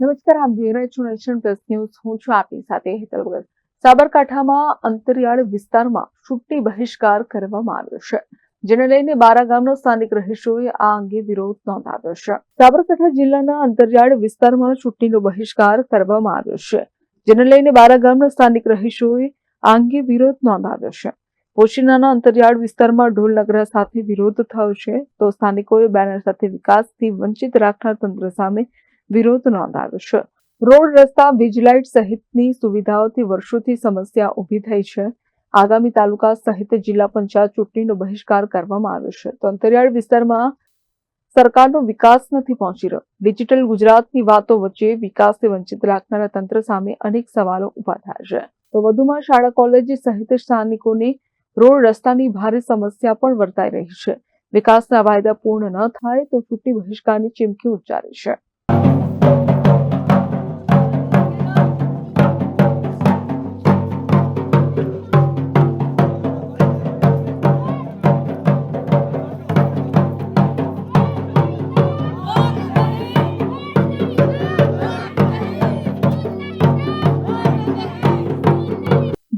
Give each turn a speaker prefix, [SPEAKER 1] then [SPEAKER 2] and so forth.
[SPEAKER 1] નમસ્કાર, આપ જોઈ રહ્યા છો નેશન પ્લસ ન્યૂઝ. હું છું આપની સાથે હેતલ ભગત સાબરકાંઠામાં અંતરિયાળ વિસ્તારમાં છૂટની બહિષ્કાર કરવામાં આવ્યો છે, જેને લઈને બારા ગામના સ્થાનિક રહીશોએ આ અંગે વિરોધ નોંધાવ્યો છે. સાબરકાંઠા જિલ્લાના અંતરિયાળ વિસ્તારમાં છુટ્ટીનો બહિષ્કાર કરવામાં આવ્યો છે, જેને લઈને બારા ગામના સ્થાનિક રહીશોએ આ અંગે વિરોધ નોંધાવ્યો છે. પોશીનાના અંતરિયાળ વિસ્તારમાં ઢોલ નગરા સાથે વિરોધ થયો છે, તો સ્થાનિકોએ બેનર સાથે વિકાસથી વંચિત રાખનાર તંત્ર સામે વિરોધ નોંધાવ્યો છે. રોડ રસ્તા વીજલાઇટ સહિતની સુવિધાઓથી વર્ષોથી સમસ્યા ઊભી થઈ છે. આગામી તાલુકા સહિત જિલ્લા પંચાયત ચૂંટણીનો બહિષ્કાર કરવામાં આવ્યો છે. તો અંતરિયાળ વિસ્તારમાં સરકારનો વિકાસ નથી પહોંચી રહ્યો. ડિજિટલ ગુજરાતની વાતો વચ્ચે વિકાસથી વંચિત રાખનારા તંત્ર સામે અનેક સવાલો ઊભા થયા છે. તો વધુમાં શાળા, કોલેજ સહિત સ્થાનિકોની રોડ રસ્તાની ભારે સમસ્યા પણ વર્તાઈ રહી છે. વિકાસના વાયદા પૂર્ણ ન થાય તો ચૂંટણી બહિષ્કારની ચીમકી ઉચ્ચારી છે.